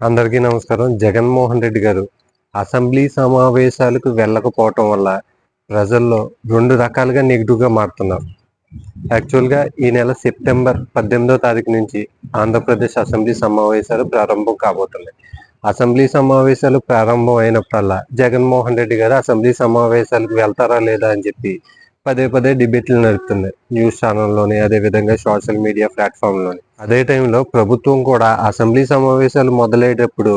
అందరికీ నమస్కారం. జగన్మోహన్ రెడ్డి గారు అసెంబ్లీ సమావేశాలకు వెళ్ళకపోవటం వల్ల ప్రజల్లో రెండు రకాలుగా నెగిటివ్గా మారుతున్నారు. యాక్చువల్గా ఈ నెల సెప్టెంబర్ పద్దెనిమిదో తారీఖు నుంచి ఆంధ్రప్రదేశ్ అసెంబ్లీ సమావేశాలు ప్రారంభం కాబోతున్నాయి. అసెంబ్లీ సమావేశాలు ప్రారంభం అయినప్పుడల్లా జగన్మోహన్ రెడ్డి గారు అసెంబ్లీ సమావేశాలకు వెళ్తారా లేదా అని చెప్పి పదే పదే డిబేట్లు నడుపుతున్నాయి. న్యూస్ ఛానల్లోని అదే విధంగా సోషల్ మీడియా ప్లాట్ఫామ్లోని. అదే టైంలో ప్రభుత్వం కూడా అసెంబ్లీ సమావేశాలు మొదలయ్యేటప్పుడు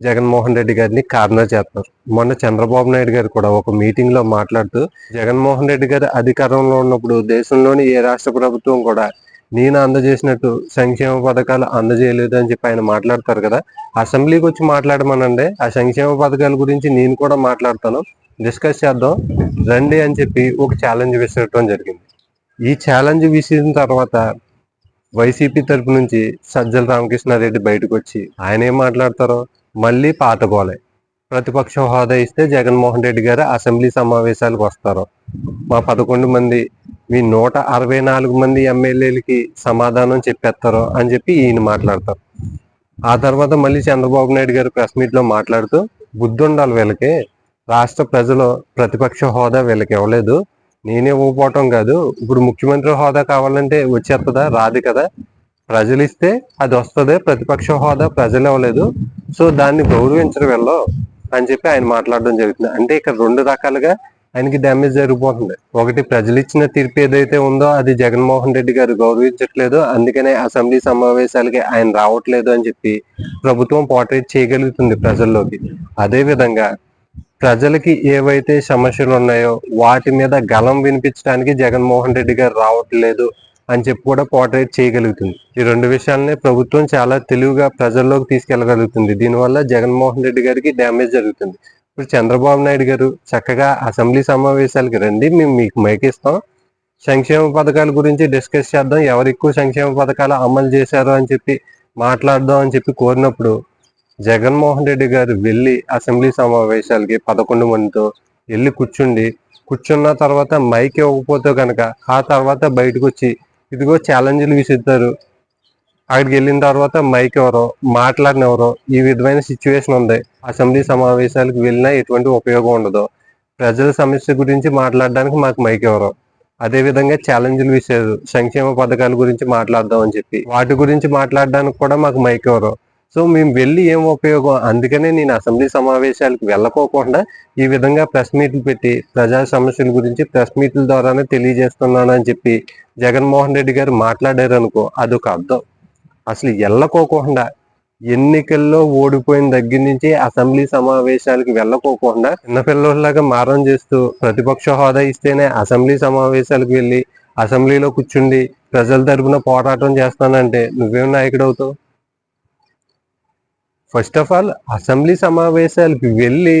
జగన్మోహన్ రెడ్డి గారిని కార్నర్ చేస్తారు మొన్న చంద్రబాబు నాయుడు గారు కూడా ఒక మీటింగ్లో మాట్లాడుతూ జగన్మోహన్ రెడ్డి గారు అధికారంలో ఉన్నప్పుడు దేశంలోని ఏ రాష్ట్ర ప్రభుత్వం కూడా నేను అందజేసినట్టు సంక్షేమ పథకాలు అందజేయలేదు అని చెప్పి ఆయన మాట్లాడతారు కదా. అసెంబ్లీకి వచ్చి మాట్లాడమనండి. ఆ సంక్షేమ పథకాల గురించి నేను కూడా మాట్లాడతాను. డిస్కస్ చేద్దాం. రండి అని చెప్పి ఒక ఛాలెంజ్ విసరటం జరిగింది. ఈ ఛాలెంజ్ విసిరిన తర్వాత వైసీపీ తరపు నుంచి సజ్జల రామకృష్ణారెడ్డి బయటకు వచ్చి ఆయన ఏం మాట్లాడతారో మళ్ళీ పాతగోలే ప్రతిపక్ష హోదా ఇస్తే జగన్మోహన్ రెడ్డి గారు అసెంబ్లీ సమావేశాలకు వస్తారు. మా పదకొండు మంది మీ నూట అరవై నాలుగు మంది ఎమ్మెల్యేలకి సమాధానం చెప్పేస్తారు అని చెప్పి ఈయన మాట్లాడతారు. ఆ తర్వాత మళ్ళీ చంద్రబాబు నాయుడు గారు ప్రెస్ మీట్లో మాట్లాడుతూ బుద్ధి ఉండాలి వీళ్ళకి. రాష్ట్ర ప్రజలు ప్రతిపక్ష హోదా వీళ్ళకి ఇవ్వలేదు. నేనే ఇవ్వకపోవటం కాదు. ఇప్పుడు ముఖ్యమంత్రి హోదా కావాలంటే వచ్చేస్తుందా రాదు కదా. ప్రజలు ఇస్తే అది వస్తుంది. ప్రతిపక్ష హోదా ప్రజలు ఇవ్వలేదు. సో దాన్ని గౌరవించడం వెళ్ళో అని చెప్పి ఆయన మాట్లాడడం జరుగుతుంది. అంటే ఇక్కడ రెండు రకాలుగా ఆయనకి డ్యామేజ్ జరిగిపోతుంది. ఒకటి ప్రజలు ఇచ్చిన తీర్పు ఏదైతే ఉందో అది జగన్మోహన్ రెడ్డి గారు గౌరవించట్లేదు. అందుకనే అసెంబ్లీ సమావేశాలకి ఆయన రావట్లేదు అని చెప్పి ప్రభుత్వం పోర్ట్రేట్ చేయగలుగుతుంది ప్రజల్లోకి. అదే విధంగా ప్రజలకి ఏవైతే సమస్యలు ఉన్నాయో వాటి మీద గలం వినిపించడానికి జగన్మోహన్ రెడ్డి గారు రావట్లేదు అని చెప్పి కూడా పోర్ట్రేట్ చేయగలుగుతుంది. ఈ రెండు విషయాలనే ప్రభుత్వం చాలా తెలివిగా ప్రజల్లోకి తీసుకెళ్ళగలుగుతుంది దీనివల్ల జగన్మోహన్ రెడ్డి గారికి డ్యామేజ్ జరుగుతుంది. ఇప్పుడు చంద్రబాబు నాయుడు గారు చక్కగా అసెంబ్లీ సమావేశాలకి రండి మేము మీకు మైకిస్తాం సంక్షేమ పథకాల గురించి డిస్కస్ చేద్దాం. ఎవరు ఎక్కువ సంక్షేమ పథకాలు అమలు చేశారు అని చెప్పి మాట్లాడదాం అని చెప్పి కోరినప్పుడు జగన్మోహన్ రెడ్డి గారు వెళ్ళి అసెంబ్లీ సమావేశాలకి పదకొండు మందితో వెళ్ళి కూర్చుండి కూర్చున్న తర్వాత మైక్ ఇవ్వకపోతే కనుక ఆ తర్వాత బయటకు వచ్చి ఇదిగో ఛాలెంజ్లు విసిస్తారు అక్కడికి వెళ్ళిన తర్వాత మైక్ ఎవరో మాట్లాడిన ఎవరో ఈ విధమైన సిచ్యువేషన్ ఉంది. అసెంబ్లీ సమావేశాలకు వెళ్ళినా ఎటువంటి ఉపయోగం ఉండదు. ప్రజల సమస్య గురించి మాట్లాడడానికి మాకు మైక్ ఎవరో. అదే విధంగా ఛాలెంజ్లు విసేరు సంక్షేమ పథకాల గురించి మాట్లాడదాం అని చెప్పి వాటి గురించి మాట్లాడడానికి కూడా మాకు మైక్ ఎవరో. సో మేము వెళ్ళి ఏం ఉపయోగం? అందుకనే నేను అసెంబ్లీ సమావేశాలకు వెళ్ళకోకుండా ఈ విధంగా ప్రెస్ మీట్లు పెట్టి ప్రజా సమస్యల గురించి ప్రెస్ మీట్ల ద్వారానే తెలియజేస్తున్నాను అని చెప్పి జగన్మోహన్ రెడ్డి గారు మాట్లాడారు అనుకో అదొక అర్థం. అసలు వెళ్ళకోకుండా ఎన్నికల్లో ఓడిపోయిన దగ్గర నుంచి అసెంబ్లీ సమావేశాలకు వెళ్ళకోకుండా చిన్నపిల్లలాగా మారం చేస్తూ ప్రతిపక్ష హోదా ఇస్తేనే అసెంబ్లీ సమావేశాలకు వెళ్ళి అసెంబ్లీలో కూర్చుండి ప్రజల తరపున పోరాటం చేస్తానంటే నువ్వేం నాయకుడు అవుతావు ఫస్ట్ ఆఫ్ ఆల్ అసెంబ్లీ సమావేశాలకు వెళ్ళి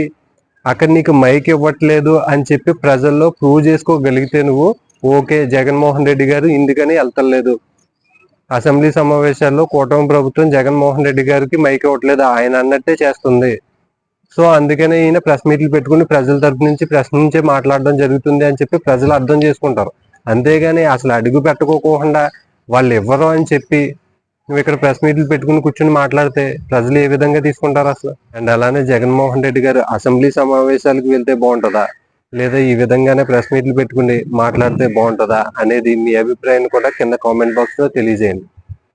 అక్కడ నీకు మైక్ ఇవ్వట్లేదు అని చెప్పి ప్రజల్లో ప్రూవ్ చేసుకోగలిగితే నువ్వు ఓకే జగన్మోహన్ రెడ్డి గారు ఇందుకని వెళ్తలేదు. అసెంబ్లీ సమావేశాల్లో కూటమి ప్రభుత్వం జగన్మోహన్ రెడ్డి గారికి మైక్ ఇవ్వట్లేదు ఆయన అన్నట్టే చేస్తుంది. సో అందుకనే ఈయన ప్రెస్ మీట్లు పెట్టుకుని ప్రజల తరపు నుంచి ప్రెస్ నుంచే మాట్లాడడం జరుగుతుంది అని చెప్పి ప్రజలు అర్థం చేసుకుంటారు. అంతేగాని అసలు అడుగు పెట్టుకోకుండా వాళ్ళు ఇవ్వరు అని చెప్పి నువ్వు ఇక్కడ ప్రెస్ మీట్లు పెట్టుకుని కూర్చుని మాట్లాడితే ప్రజలు ఏ విధంగా తీసుకుంటారు అసలు? అండ్ అలానే జగన్మోహన్ రెడ్డి గారు అసెంబ్లీ సమావేశాలకు వెళ్తే బాగుంటుందా? లేదా ఈ విధంగానే ప్రెస్ మీట్లు పెట్టుకుని మాట్లాడితే బాగుంటుందా అనేది మీ అభిప్రాయాన్ని కూడా కింద కామెంట్ బాక్స్లో తెలియజేయండి.